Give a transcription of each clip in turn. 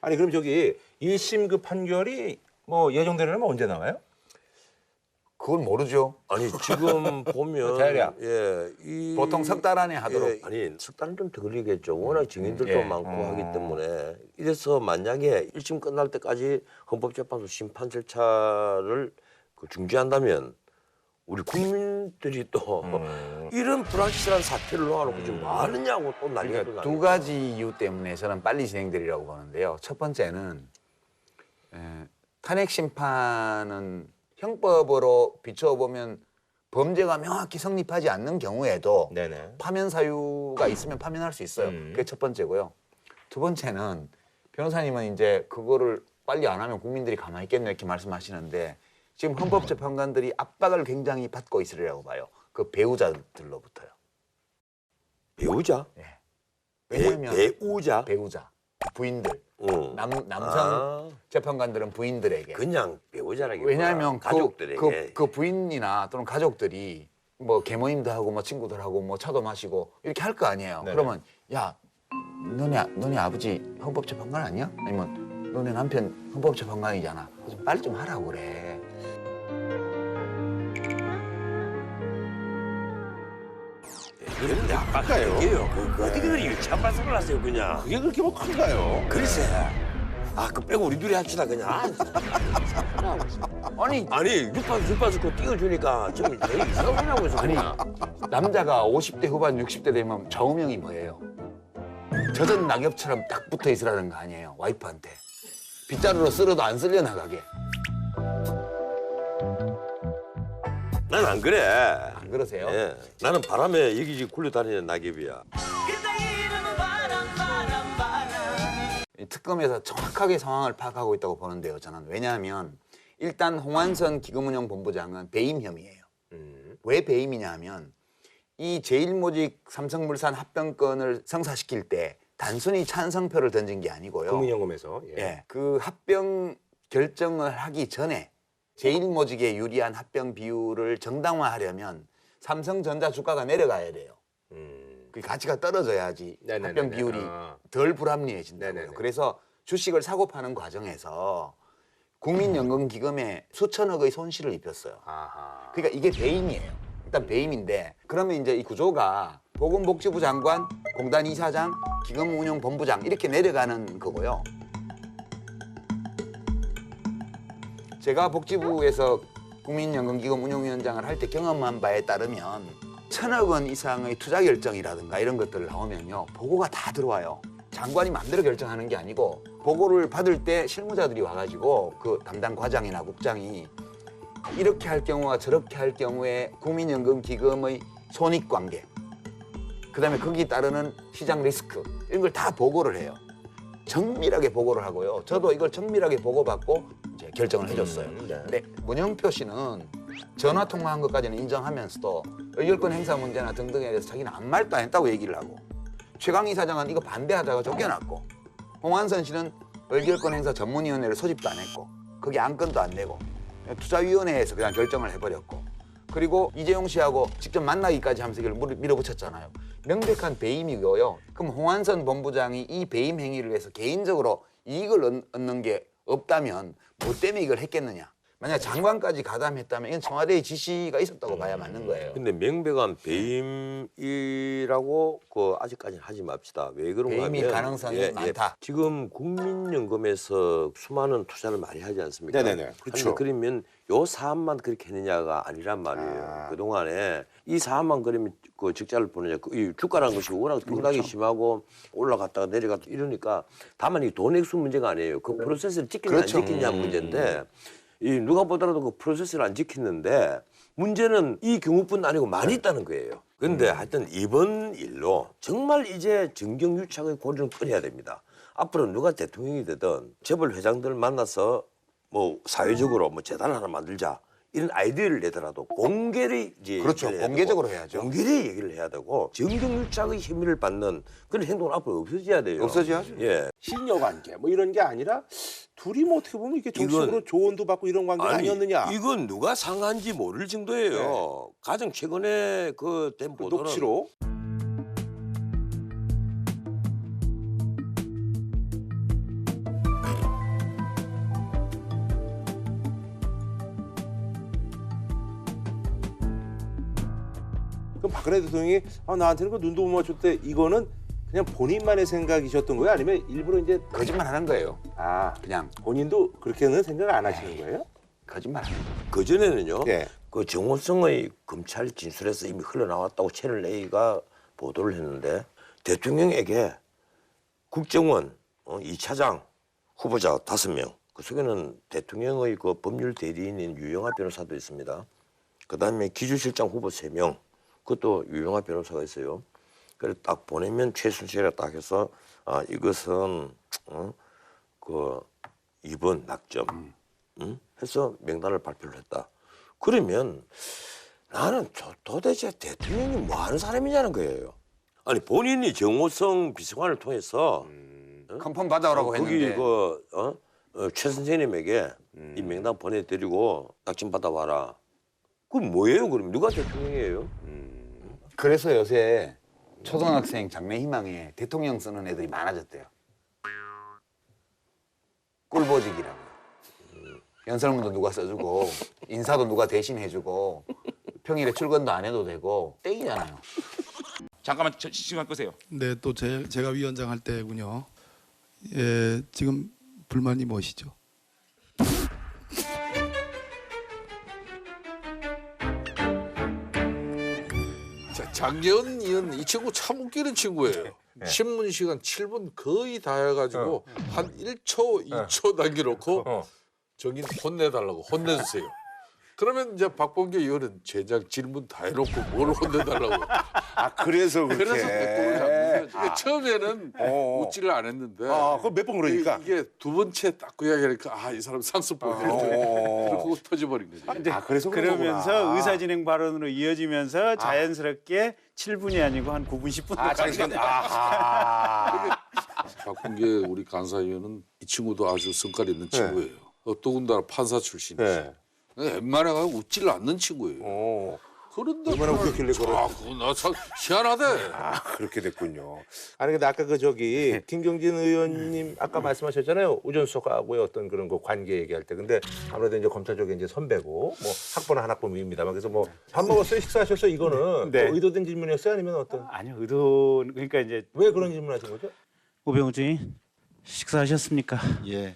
아니 그럼 저기 1심 그 판결이 뭐 예정되려면 언제 나와요? 그건 모르죠. 아니 지금 보면 자율이야. 예, 이 보통 석 달 안에 하도록. 예, 아니 석 달은 좀더 걸리겠죠. 워낙 증인들도 예. 많고 어. 하기 때문에 이래서 만약에 1심 끝날 때까지 헌법재판소 심판 절차를 그 중지한다면 우리 국민들이 또 음. 이런 불확실한 사태를 놓아놓고 지금 뭐 하느냐고 또 난리가 또 그러니까 두. 가지 이유 때문에 저는 빨리 진행되리라고 보는데요. 첫 번째는 에, 탄핵 심판은 형법으로 비춰보면 범죄가 명확히 성립하지 않는 경우에도 네네. 파면 사유가 있으면 파면할 수 있어요. 음. 그게 첫 번째고요. 두 번째는 변호사님은 이제 그거를 빨리 안 하면 국민들이 가만히 있겠네 이렇게 말씀하시는데 지금 헌법재판관들이 압박을 굉장히 받고 있으리라고 봐요. 그 배우자들로부터요. 배우자? 예. 배, 왜냐하면 배우자? 배우자, 부인들, 응. 남, 남성 아, 재판관들은 부인들에게. 그냥 배우자라기 왜냐하면 그- 가족들에게 그, 그 부인이나 또는 가족들이 뭐 개모임도 하고 뭐 친구들하고 뭐 차도 마시고 이렇게 할 거 아니에요. 네네. 그러면 야 너네 너네 아버지 헌법재판관 아니야? 아니면 너네 남편 헌법재판관이잖아. 좀 빨리 좀 하라고 그래. 그런데 아빠가 얘기해요. 그, 그 어떻게 그리 유치한 발상을 하세요, 그냥. 그게 그렇게 뭐 큰가요? 글쎄. 아, 그 빼고 우리 둘이 합시다, 그냥. 아니 아니, 육판, 육판 그 띄워주니까 지금 되게 이상한 소리 하고 있어, 아니 그냥. 남자가 50대 후반 60대 되면 좌우명이 뭐예요? 젖은 낙엽처럼 딱 붙어 있으라는 거 아니에요 와이프한테 빗자루로 쓸어도 안 쓸려 나가게 난 안 그래. 안 그러세요? 예. 나는 바람에 여기저기 굴러다니는 낙엽이야. 이 특검에서 정확하게 상황을 파악하고 있다고 보는데요. 저는 왜냐하면 일단 홍완선 기금운용 본부장은 배임 혐의예요. 음. 왜 배임이냐 하면 이 제일모직 삼성물산 합병건을 성사시킬 때 단순히 찬성표를 던진 게 아니고요. 국민연금에서. 예. 예, 그 합병 결정을 하기 전에 제일모직에 유리한 합병 비율을 정당화하려면 삼성전자 주가가 내려가야 돼요. 음. 그 가치가 떨어져야지 네네네네. 합병 비율이 아. 덜 불합리해진다고요. 네네네. 그래서 주식을 사고 파는 과정에서 국민연금기금에 수천억의 손실을 입혔어요. 아하. 그러니까 이게 배임이에요. 일단 배임인데 그러면 이제 이 구조가 보건복지부 장관, 공단 이사장, 기금운용본부장 이렇게 내려가는 거고요. 제가 복지부에서 국민연금기금 운용위원장을 할 때 경험한 바에 따르면 천억 원 이상의 투자 결정이라든가 이런 것들을 나오면요 보고가 다 들어와요. 장관이 마음대로 결정하는 게 아니고 보고를 받을 때 실무자들이 와가지고 그 담당 과장이나 국장이 이렇게 할 경우와 저렇게 할 경우에 국민연금 기금의 손익 관계 그다음에 거기 따르는 시장 리스크 이런 걸 다 보고를 해요. 정밀하게 보고를 하고요. 저도 이걸 정밀하게 보고받고 결정을 해줬어요. 음, 네. 근데 문영표 씨는 전화 통화한 것까지는 인정하면서도 의결권 행사 문제나 등등에 대해서 자기는 아무 말도 안 했다고 얘기를 하고 최강희 사장은 이거 반대하다가 쫓겨났고 홍한선 씨는 의결권 행사 전문위원회를 소집도 안 했고 거기 안건도 안 내고 투자위원회에서 그냥 결정을 해버렸고 그리고 이재용 씨하고 직접 만나기까지 하면서 이걸 물- 밀어붙였잖아요. 명백한 배임이고요. 그럼 홍한선 본부장이 이 배임 행위를 해서 개인적으로 이익을 얻- 얻는 게 없다면 뭐 때문에 이걸 했겠느냐. 만약 장관까지 가담했다면 이건 청와대의 지시가 있었다고 봐야 맞는 거예요. 근데 명백한 배임이라고 그 아직까지는 하지 맙시다. 왜 그런가 배임이 하면 가능성이 많다. 지금 국민연금에서 수많은 투자를 많이 하지 않습니까? 네네네. 그렇죠. 근데 그러면 요 사안만 그렇게 했느냐가 아니란 말이에요. 아. 그동안에 이 사안만 그러면 그 적자를 보느냐. 그이 주가라는 것이 워낙 등락이 그렇죠. 심하고 올라갔다가 내려갔다 이러니까 다만 이 돈 액수 문제가 아니에요. 그 프로세스를 지키냐 그렇죠. 안 지키냐 음. 문제인데 이 누가 보더라도 그 프로세스를 안 지키는데 문제는 이 경우뿐 아니고 많이 있다는 거예요. 그런데 하여튼 이번 일로 정말 이제 정경유착의 고리는 끊어야 됩니다. 앞으로 누가 대통령이 되든 재벌 회장들을 만나서 뭐 사회적으로 뭐 재단 하나 만들자 이런 아이디어를 내더라도 공개를 이제 그렇죠. 얘기를 해야 공개적으로 되고, 해야죠. 공개를 얘기를 해야 되고 정경유착의 혐의를 받는 그런 행동은 앞으로 없어져야 돼요. 없어져야죠. 예. 신여 관계 뭐 이런 게 아니라 둘이 뭐 어떻게 보면 이렇게 정식으로 조언도 받고 이런 관계 가 아니었느냐. 이건 누가 상한지 모를 정도예요. 가장 최근에 그된 그 보도는 녹취로 그럼 박근혜 대통령이 아, 나한테는 그 눈도 못 맞췄대 이거는 그냥 본인만의 생각이셨던 거예요? 아니면 일부러 이제 거짓말 하는 거예요. 아 그냥 본인도 그렇게는 생각 안 하시는 거예요? 거짓말 하는 거예요. 그 전에는요. 예. 그 정호성의 검찰 진술에서 이미 흘러나왔다고 채널 A가 보도를 했는데 대통령에게 국정원 어, 2차장 후보자 다섯 명. 그 속에는 대통령의 그 법률 대리인인 유영하 변호사도 있습니다. 그다음에 기주실장 후보 세 명. 그것도 유영하 변호사가 있어요. 그래 딱 보내면 최순실에 딱 해서 아 이것은 어, 그 이번 낙점 응? 해서 명단을 발표를 했다. 그러면 나는 저- 도대체 대통령이 뭐 하는 사람이냐는 거예요. 아니 본인이 정호성 비서관을 통해서 컨펌 받아오라고 어, 거기 했는데 그 어? 어, 최 선생님에게 이 명단 보내드리고 낙점 받아와라. 그럼 뭐예요? 그럼 누가 대통령이에요? 그래서 요새 초등학생 장래 희망에 대통령 쓰는 애들이 많아졌대요. 꿀보직이라고. 연설문도 누가 써주고 인사도 누가 대신 해주고 평일에 출근도 안 해도 되고 땡이잖아요. 잠깐만 저, 시간 끄세요. 네, 또 제, 제가 위원장 할 때군요. 예, 지금 불만이 무엇이죠? 자, 장재원 의원 이 친구 참 웃기는 친구예요. 신문 시간 7분 거의 다 해가지고 한 1초, 2초 남겨놓고 어. 정인 혼내달라고 혼내주세요. 그러면 이제 박범계 의원은 제작 질문 다 해놓고 뭘 혼내달라고. 아 그래서 그렇게. 그래서 백골을 잡는 거예요. 그러니까 처음에는 어. 웃지를 않았는데 아 그럼 몇 번 그러니까. 이- 이게 두 번째 딱 그 이야기하니까 아 이 사람 상습. 어. 그러고 터져버린 거지. 아 그래서 그런 그러면서 거구나. 의사 진행 발언으로 이어지면서 자연스럽게 7분이 아니고 한 9분 10분 아 잠깐. 아하. 박범계 우리 간사위원은 이 친구도 아주 성깔 있는 친구예요. 어, 더군다나 판사 출신이시. 네. 웬만해 가 웃질 않는 친구예요. 어. 그런데 얼마나 웃겼길래 그걸- 아, 그거 나참 희한하대. 아 그렇게 됐군요. 아니 근데 아까 그 저기 김경진 의원님 아까 말씀하셨잖아요 우전수석하고의 어떤 그런 그 관계 얘기할 때 근데 아무래도 이제 검찰 쪽에 이제 선배고 뭐 학번은 한 학번 위입니다만 그래서 뭐 밥 먹었어요 식사하셨어요 이거는 네. 또 의도된 질문이었어요 아니면 어떤 아니요 의도 그러니까 이제 왜 그런 질문 하신 거죠? 오병우 주인 식사하셨습니까? 예.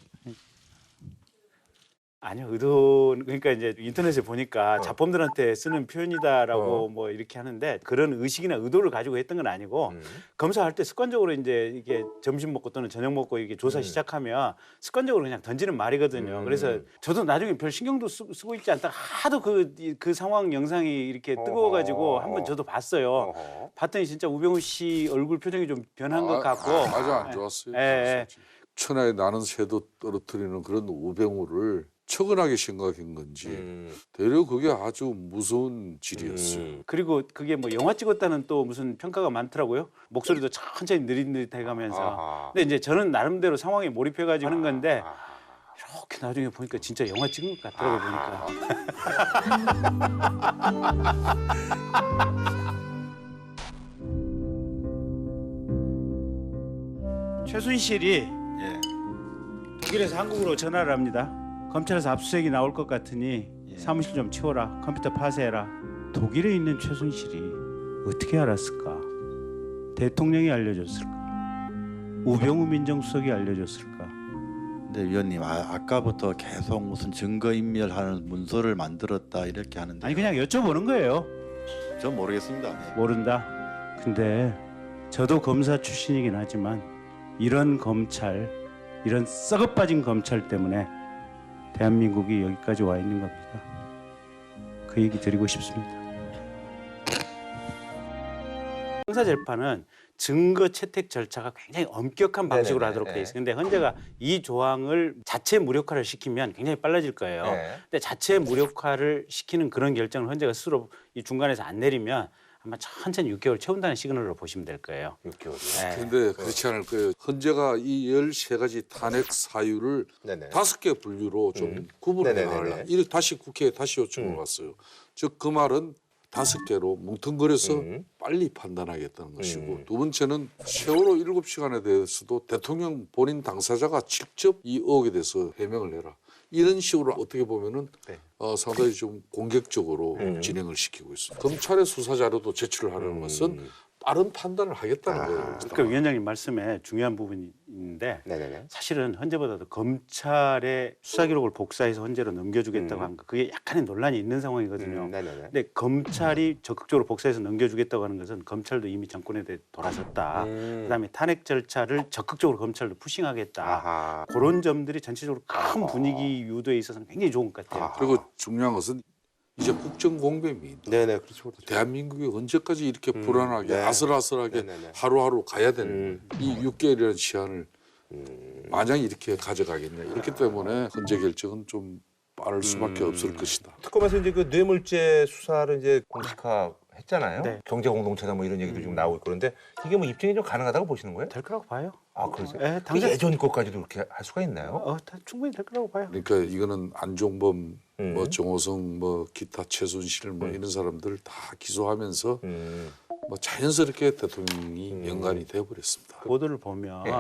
아니요 의도 그러니까 이제 인터넷에 보니까 자범들한테 쓰는 표현이다라고 어. 뭐 이렇게 하는데 그런 의식이나 의도를 가지고 했던 건 아니고 음. 검사할 때 습관적으로 이제 이게 점심 먹고 또는 저녁 먹고 이게 조사 시작하면 습관적으로 그냥 던지는 말이거든요. 음. 그래서 저도 나중에 별 신경도 쓰, 고 있지 않다가 하도 그 그 상황 영상이 이렇게 뜨거워가지고 어허. 한번 저도 봤어요. 어허. 봤더니 진짜 우병우 씨 얼굴 표정이 좀 변한 것 같고 아, 아주 안 좋았어요. 예, 예. 천하에 나는 새도 떨어뜨리는 그런 우병우를 처근하게 생각한 건지 음. 되려 그게 아주 무서운 질이었어요. 음. 그리고 그게 뭐 영화 찍었다는 또 무슨 평가가 많더라고요. 목소리도 천천히 느릿느릿해가면서. 아하. 근데 이제 저는 나름대로 상황에 몰입해가지고 하는 건데. 이렇게 나중에 보니까 진짜 영화 찍은 것 같더라고 보니까. 최순실이 예. 독일에서 한국으로 전화를 합니다. 검찰에서 압수수색이 나올 것 같으니 예. 사무실 좀 치워라. 컴퓨터 파쇄해라. 독일에 있는 최순실이 어떻게 알았을까? 대통령이 알려줬을까? 우병우 민정수석이 알려줬을까? 근데 위원님 아, 아까부터 계속 무슨 증거인멸하는 문서를 만들었다 이렇게 하는데 아니 그냥 여쭤보는 거예요. 전 모르겠습니다. 모른다. 근데 저도 검사 출신이긴 하지만 이런 검찰, 이런 썩어 빠진 검찰 때문에 대한민국이 여기까지 와 있는 겁니다. 그 얘기 드리고 싶습니다. 형사 재판은 증거 채택 절차가 굉장히 엄격한 방식으로 네네네, 하도록 돼 네. 있어요. 근데 헌재가 이 조항을 자체 무력화를 시키면 굉장히 빨라질 거예요. 네. 근데 자체 무력화를 시키는 그런 결정을 헌재가 스스로 이 중간에서 안 내리면 아마 천천히 6개월 채운다는 시그널로 보시면 될 거예요. 6개월이요. 네. 근데 그렇지 않을 거예요. 헌재가 이 13가지 탄핵 사유를 네네. 다섯 개 분류로 좀 음. 구분해 네네네네. 나가려. 이렇게 다시 국회에 다시 요청을 음. 왔어요. 즉 그 말은 다섯 개로 뭉텅거려서 음. 빨리 판단하겠다는 것이고 음. 두 번째는 세월호 일곱 시간에 대해서도 대통령 본인 당사자가 직접 이 의혹에 대해서 해명을 해라. 이런 식으로 어떻게 보면은 네. 어, 상당히 좀 공격적으로 음. 진행을 시키고 있습니다. 검찰의 수사 자료도 제출을 하는 것은 음. 빠른 판단을 하겠다는 아. 거예요. 그러니까 위원장님 말씀에 중요한 부분이 있는데 네네네. 사실은 헌재보다도 검찰의 수사 기록을 복사해서 헌재로 넘겨주겠다고 음. 한 거 그게 약간의 논란이 있는 상황이거든요. 음, 네네네. 근데 검찰이 적극적으로 복사해서 넘겨주겠다고 하는 것은 검찰도 이미 정권에 대해 돌아섰다. 음. 그다음에 탄핵 절차를 적극적으로 검찰도 푸싱하겠다. 아하. 그런 점들이 전체적으로 큰 아하. 분위기 유도에 있어서는 굉장히 좋은 것 같아요. 아하. 그리고 중요한 것은 이제 국정 공백이 네네 그렇죠. 그렇죠. 대한민국이 언제까지 이렇게 음, 불안하게 네. 아슬아슬하게 네네네. 하루하루 가야 되는 음. 이 6개월이라는 시한을 음. 만약 이렇게 가져가겠냐 이렇기 때문에 헌재 결정은 좀 빠를 수밖에 음. 없을 것이다. 특검에서 이제 그 뇌물죄 수사를 이제 공식화 했잖아요. 네. 경제 공동체다 뭐 이런 얘기도 지금 나오고 있고 그런데 이게 뭐 입증이 좀 가능하다고 보시는 거예요? 될 거라고 봐요. 아 그러세요? 예, 그 당장 예전 것까지도 그렇게 할 수가 있나요? 어, 다 충분히 될 거라고 봐요. 그러니까 이거는 안종범, 음. 뭐 정호성, 뭐 기타 최순실 뭐 음. 이런 사람들 다 기소하면서 음. 뭐 자연스럽게 대통령이 음. 연관이 되어버렸습니다. 보도를 보면 예.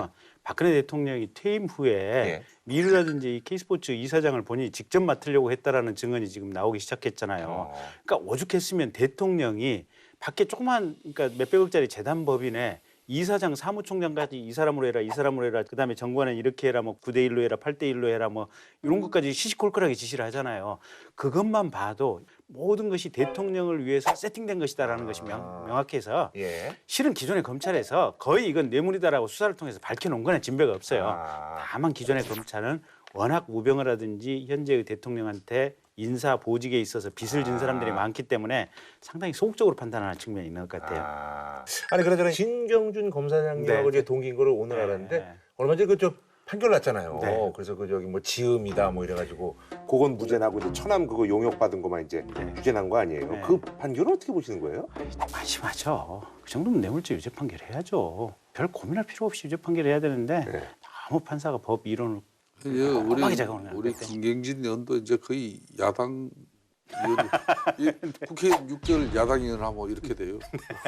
박근혜 대통령이 퇴임 후에 예. 미르라든지 이 K스포츠 이사장을 본인이 직접 맡으려고 했다라는 증언이 지금 나오기 시작했잖아요. 어. 그러니까 오죽했으면 대통령이 밖에 조그만 그러니까 몇백억짜리 재단 법인에 이사장 사무총장까지 이 사람으로 해라 이 사람으로 해라 그다음에 정관은 이렇게 해라 뭐 9대 1로 해라 8대 1로 해라 뭐 이런 것까지 시시콜콜하게 지시를 하잖아요. 그것만 봐도 모든 것이 대통령을 위해서 세팅된 것이다라는 것이 명, 명확해서 예. 실은 기존의 검찰에서 거의 이건 뇌물이다라고 수사를 통해서 밝혀놓은 거는 진배가 없어요. 아. 다만 기존의 검찰은 워낙 우병을 하든지 현재의 대통령한테 인사 보직에 있어서 빚을 진 사람들이 아. 많기 때문에 상당히 소극적으로 판단하는 측면이 있는 것 같아요. 아. 아니 그러잖아 신경준 검사장님하고 네. 이제 동기인 거를 오늘 알았는데 네. 얼마 전에 그저 판결 났잖아요. 네. 그래서 그 저기 뭐 지음이다 뭐 이래가지고 그건 무죄 나고 이제 천암 그거 용역 받은 거만 이제 네. 유죄 난 거 아니에요? 네. 그 판결은 어떻게 보시는 거예요? 마심하죠. 그 정도면 뇌물죄 유죄 판결해야죠. 별 고민할 필요 없이 유죄 판결해야 되는데 네. 아무 판사가 법 이론을 예, 우리 우리. 김경진 의원도 이제 거의 야당 의원이 이 국회 6개월 야당 의원 하면 이렇게 돼요.